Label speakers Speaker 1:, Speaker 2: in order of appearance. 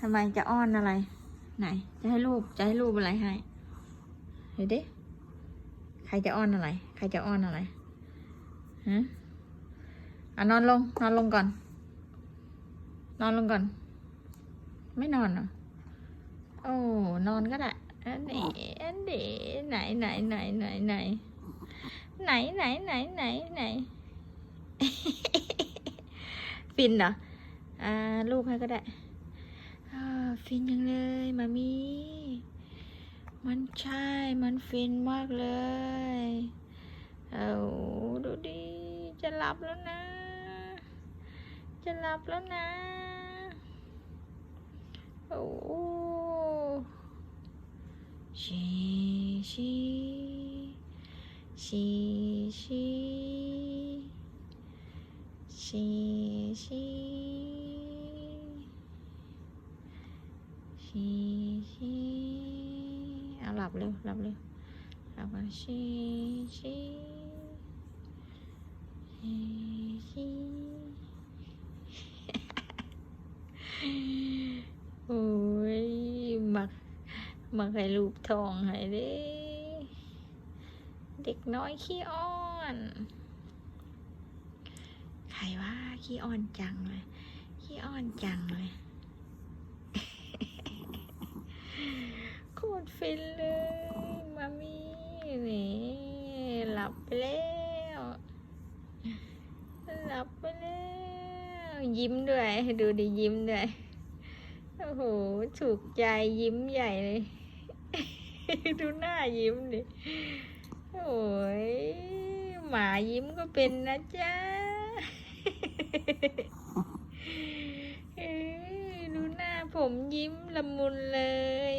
Speaker 1: ทำไมจะอ้อนอะไร ไหน จะให้รูปจะให้รูปอะไรให้เห็นดิใครจะอ้อนอะไร ใครจะอ้อนอะไรฮะอะนอนลง นอนลงก่อน นอนลงก่อน ไม่นอนเหรอโอ้นอนก็ได้อันนี้อันนี้ไหนไหนไหนไหนไหนไหนไหนไหนไหนไหนฟินเหรออ่ารูปให้ก็ได้ ฟินยังเลยมามีมันใช่ มันฟินมากเลยเอาดูดิ จะหลับแล้วนะ จะหลับแล้วนะโอ้ชีชีชีชีชีชี ชีชีเอาหลับเร็วหลับเร็วหลับกันชีชีชีชีโอ้ยมักมักให้รูปทองให้เด้เด็กน้อยขี้อ้อนใครว่าขี้อ้อนจังเลยขี้อ้อนจังเลย โคตรฟินเลยมามีนี่หลับไปแล้วหลับไปแล้วยิ้มด้วยดูดิยิ้มด้วยโอ้โหถูกใจยิ้มใหญ่เลย ดูหน้ายิ้มดิโอ้ยหมายิ้มก็เป็นนะจ๊ะเอ้ดูหน้าผมยิ้มละมุนเลย